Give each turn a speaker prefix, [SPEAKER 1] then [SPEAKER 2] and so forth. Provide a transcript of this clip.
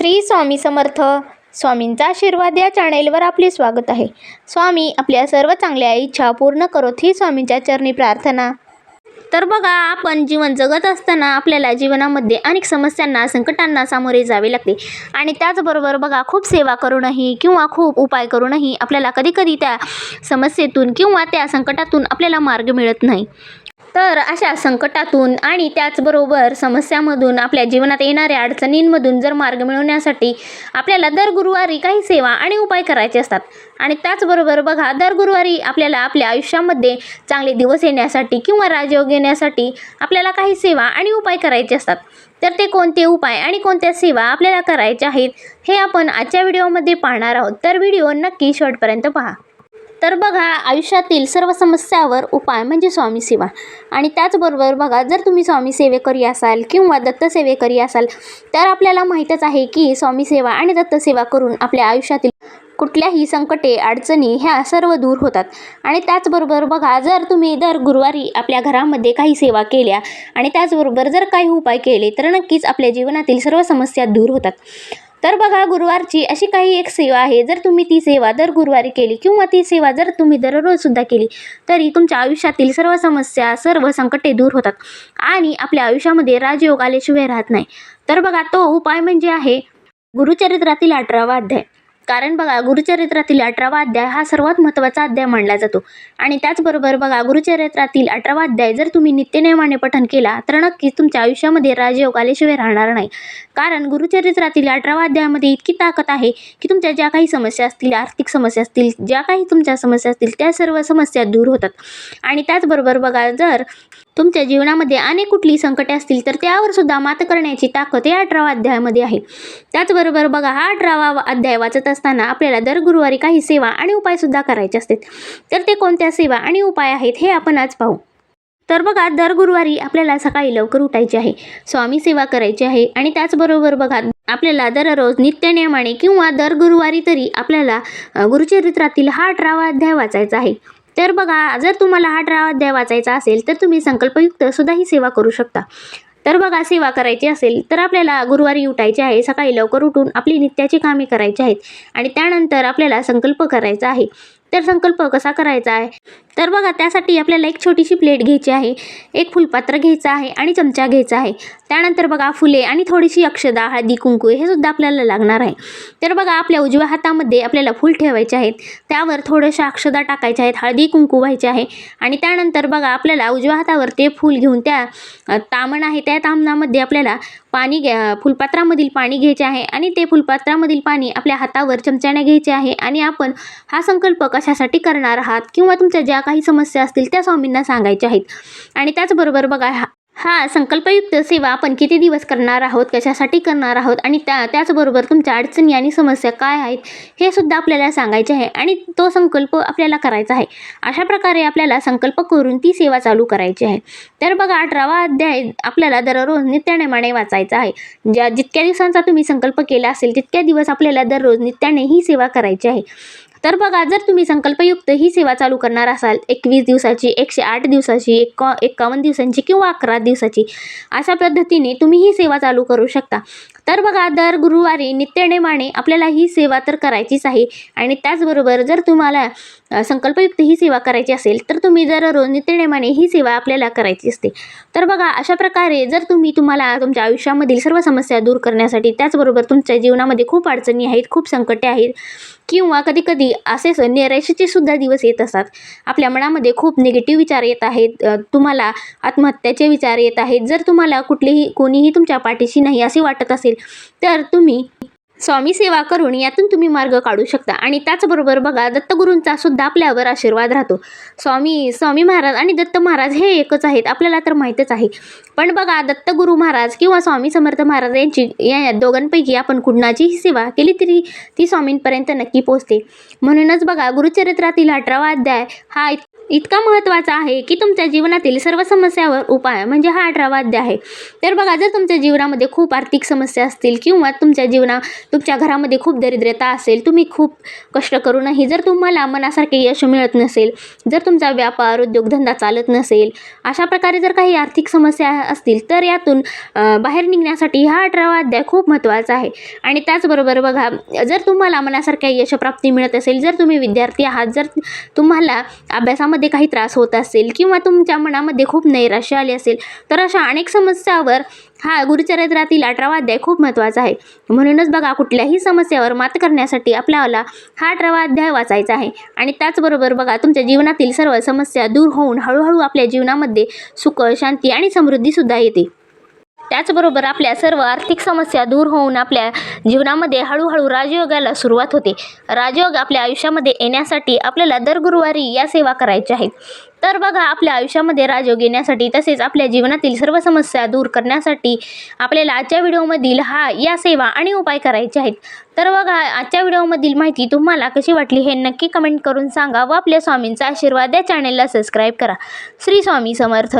[SPEAKER 1] श्री स्वामी समर्थ. स्वामींचा आशीर्वाद या चॅनेलवर आपले स्वागत आहे. स्वामी आपल्या सर्व चांगल्या इच्छा पूर्ण करोत ही स्वामींच्या चरणी प्रार्थना. तर बघा आपण जीवन जगत असताना आपल्याला जीवनामध्ये अनेक समस्यांना संकटांना सामोरे जावे लागते. आणि त्याचबरोबर बघा खूप सेवा करूनही किंवा खूप उपाय करूनही आपल्याला कधीकधी त्या समस्येतून किंवा त्या संकटातून आपल्याला मार्ग मिळत नाही. तर अशा संकटातून आणि त्याचबरोबर समस्यामधून आपल्या जीवनात येणाऱ्या अडचणींमधून जर मार्ग मिळवण्यासाठी आपल्याला दर गुरुवारी काही सेवा आणि उपाय करायचे असतात. आणि त्याचबरोबर बघा दर गुरुवारी आपल्याला आपल्या आयुष्यामध्ये चांगले दिवस येण्यासाठी किंवा राजयोग येण्यासाठी आपल्याला काही सेवा आणि उपाय करायचे असतात. तर ते कोणते उपाय आणि कोणत्या सेवा आपल्याला करायच्या आहेत हे आपण आजच्या व्हिडिओमध्ये पाहणार आहोत. तर व्हिडिओ नक्की शेवटपर्यंत पहा. तर बघा आयुष्यातील सर्व समस्यावर उपाय म्हणजे स्वामी सेवा. आणि त्याचबरोबर बघा जर तुम्ही स्वामी सेवेकरी असाल किंवा दत्तसेवेकरी असाल तर आपल्याला माहीतच आहे की स्वामी सेवा आणि दत्तसेवा करून आपल्या आयुष्यातील कुठल्याही संकटे अडचणी ह्या सर्व दूर होतात. आणि त्याचबरोबर बघा जर तुम्ही दर गुरुवारी आपल्या घरामध्ये काही सेवा केल्या आणि त्याचबरोबर जर काही उपाय केले तर नक्कीच आपल्या जीवनातील सर्व समस्या दूर होतात. तर बघा गुरुवारची अशी काही एक सेवा आहे. जर तुम्ही ती सेवा दर गुरुवारी केली किंवा ती सेवा जर तुम्ही दररोजसुद्धा केली तरी तुमच्या आयुष्यातील सर्व समस्या सर्व संकटे दूर होतात आणि आपल्या आयुष्यामध्ये राजयोग आल्याशिवाय राहत नाही. तर बघा तो उपाय म्हणजे आहे गुरुचरित्रातील अठरावा अध्याय. कारण बघा गुरुचरित्रातील अठरावा अध्याय हा सर्वात महत्त्वाचा अध्याय मानला जातो. आणि त्याचबरोबर बघा गुरुचरित्रातील अठरावा अध्याय जर तुम्ही नित्यनियमाने पठन केला तर नक्कीच तुमच्या आयुष्यामध्ये राजयोग आल्याशिवाय राहणार नाही. कारण गुरुचरित्रातील अठरावा अध्यायामध्ये इतकी ताकद आहे की तुमच्या ज्या काही समस्या असतील आर्थिक समस्या असतील ज्या काही तुमच्या समस्या असतील त्या सर्व समस्या दूर होतात. आणि त्याचबरोबर बघा जर तुमच्या जीवनामध्ये अनेक कुठली संकटे असतील तर त्यावर सुद्धा मात करण्याची ताकद या अठरावा अध्यायामध्ये आहे. त्याचबरोबर बघा हा अठरावा अध्याय वाचत असताना आपल्याला दर गुरुवारी काही सेवा आणि उपायसुद्धा करायचे असतात. तर ते कोणत्या सेवा आणि उपाय आहेत हे आपण आज पाहू. तर बघा दर गुरुवारी आपल्याला सकाळी लवकर उठायचे आहे. स्वामी सेवा करायची आहे आणि त्याचबरोबर बघा आपल्याला दररोज नित्यनियमाने किंवा दर गुरुवारी तरी आपल्याला गुरुचरित्रातील हा अठरावा अध्याय वाचायचा आहे. तर बघा जर तुम्हाला हा अठरावा अध्याय वाचायचा असेल तर तुम्ही संकल्पयुक्त सुद्धा ही सेवा करू शकता. तर बघा सेवा करायची असेल तर आपल्याला गुरुवारी उठायचे आहे सकाळी लवकर उठून आपली नित्याची कामे करायची आहेत आणि त्यानंतर आपल्याला संकल्प करायचा आहे. तर संकल्प कसा करायचा आहे? तर बघा त्यासाठी आपल्याला एक छोटीशी प्लेट घ्यायची आहे. एक फुलपात्र घ्यायचं आहे आणि चमचा घ्यायचा आहे. त्यानंतर बघा फुले आणि थोडीशी अक्षदा हळदी कुंकू हे सुद्धा आपल्याला लागणार आहे. तर बघा आपल्या उजव्या हातामध्ये आपल्याला फूल ठेवायचे आहेत. त्यावर थोड्याशा अक्षदा टाकायच्या आहेत हळदी कुंकू व्हायचे आहे. आणि त्यानंतर बघा आपल्याला उजव्या हातावर ते फूल घेऊन त्या तामण आहे त्या तामणामध्ये आपल्याला पाणी घ्या फुलपात्रामधील पाणी घ्यायचे आहे आणि ते फुलपात्रामधील पाणी आपल्या हातावर चमच्याने घ्यायचे आहे आणि आपण हा संकल्प कशासाठी करणार आहात किंवा तुमच्या ज्या काही समस्या असतील त्या स्वामींना सांगायच्या आहेत. आणि त्याचबरोबर बघा हा हा संकल्पयुक्त सेवा आपण किती दिवस करणार आहोत कशासाठी करणार आहोत आणि त्या त्याचबरोबर तुमच्या अडचणी आणि समस्या काय आहेत हे सुद्धा आपल्याला सांगायचे आहे आणि तो संकल्प आपल्याला करायचा आहे. अशा प्रकारे आपल्याला संकल्प करून ती सेवा चालू करायची आहे. तर बघा अठरावा अध्याय आपल्याला दररोज नित्यानेमाने वाचायचा आहे. ज्या जितक्या दिवसांचा तुम्ही संकल्प केला असेल तितक्या दिवस आपल्याला दररोज नित्याने ही सेवा करायची आहे. तर बघा जर तुम्ही संकल्पयुक्त ही सेवा चालू करणार असाल एकवीस दिवसाची एकशे आठ दिवसाची एक एकावन्न दिवसांची किंवा अकरा दिवसाची अशा पद्धतीने तुम्ही ही सेवा चालू करू शकता. तर बघा दर गुरुवारी नित्यनेमाने आपल्याला ही सेवा तर करायचीच आहे. आणि त्याचबरोबर जर तुम्हाला संकल्पयुक्त ही सेवा करायची असेल तर तुम्ही दररोज नित्यनेमाने ही सेवा आपल्याला करायची असते. तर बघा अशा प्रकारे जर तुम्ही तुम्हाला तुमच्या आयुष्यामधील सर्व समस्या दूर करण्यासाठी त्याचबरोबर तुमच्या जीवनामध्ये खूप अडचणी आहेत खूप संकटे आहेत किंवा कधीकधी असे निराशेचे सुद्धा दिवस येत असतात. आपल्या मनामध्ये खूप निगेटिव्ह विचार येत आहेत तुम्हाला आत्महत्याचे विचार येत आहेत. जर तुम्हाला कुठलीही कोणीही तुमच्या पाठीशी नाही असे वाटत असेल तर तुम्ही स्वामी सेवा करून यातून तुम्ही मार्ग काढू शकता. आणि त्याचबरोबर बघा दत्तगुरूंचा सुद्धा आपल्यावर आशीर्वाद राहतो. स्वामी स्वामी महाराज आणि दत्त महाराज हे एकच आहेत. आपल्याला तर माहीतच आहे. पण बघा दत्तगुरू महाराज किंवा स्वामी समर्थ महाराज यांची या दोघांपैकी आपण कुणाचीही सेवा केली तरी ती स्वामींपर्यंत नक्की पोहोचते. म्हणूनच बघा गुरुचरित्रातील अठरावा अध्याय हा इतका महत्त्वाचा आहे की तुमच्या जीवनातील सर्व समस्यावर उपाय म्हणजे हा अठरा वाद्य आहे. तर बघा जर तुमच्या जीवनामध्ये खूप आर्थिक समस्या असतील किंवा तुमच्या जीवना तुमच्या घरामध्ये खूप दरिद्रता असेल तुम्ही खूप कष्ट करूनही जर तुम्हाला मनासारखे यश मिळत नसेल जर तुमचा व्यापार उद्योगधंदा चालत नसेल अशा प्रकारे जर काही आर्थिक समस्या असतील तर यातून बाहेर निघण्यासाठी हा अठरावा अध्याय खूप महत्त्वाचा आहे. आणि त्याचबरोबर बघा जर तुम्हाला मनासारख्या यशप्राप्ती मिळत असेल जर तुम्ही विद्यार्थी आहात जर तुम्हाला अभ्यासामध्ये काही त्रास होत असेल किंवा तुमच्या मनामध्ये खूप नैराश्य आली असेल तर अशा अनेक समस्यावर हा गुरुचरित्रातील अठरावा अध्याय खूप महत्त्वाचा आहे. म्हणूनच बघा कुठल्याही समस्यावर मात करण्यासाठी आपल्याला हा अठरावा अध्याय वाचायचा आहे. आणि त्याचबरोबर बघा तुमच्या जीवनातील सर्व समस्या दूर होऊन हळूहळू आपल्या जीवनामध्ये सुख शांती आणि समृद्धीसुद्धा येते. त्याचबरोबर आपल्या सर्व आर्थिक समस्या दूर होऊन आपल्या जीवनामध्ये हळूहळू राजयोगाला सुरुवात होते. राजयोग आपल्या आयुष्यामध्ये येण्यासाठी आपल्याला दर गुरुवारी या सेवा करायच्या आहेत. तर बघा आपल्या आयुष्यामध्ये राजयोग येण्यासाठी तसेच आपल्या जीवनातील सर्व समस्या दूर करण्यासाठी आपल्याला आजच्या व्हिडिओमधील हा या सेवा आणि उपाय करायचे आहेत. तर बघा आजच्या व्हिडिओमधील माहिती तुम्हाला कशी वाटली हे नक्की कमेंट करून सांगा व आपल्या स्वामींचा आशीर्वाद या चॅनेलला सबस्क्राईब करा. श्री स्वामी समर्थ.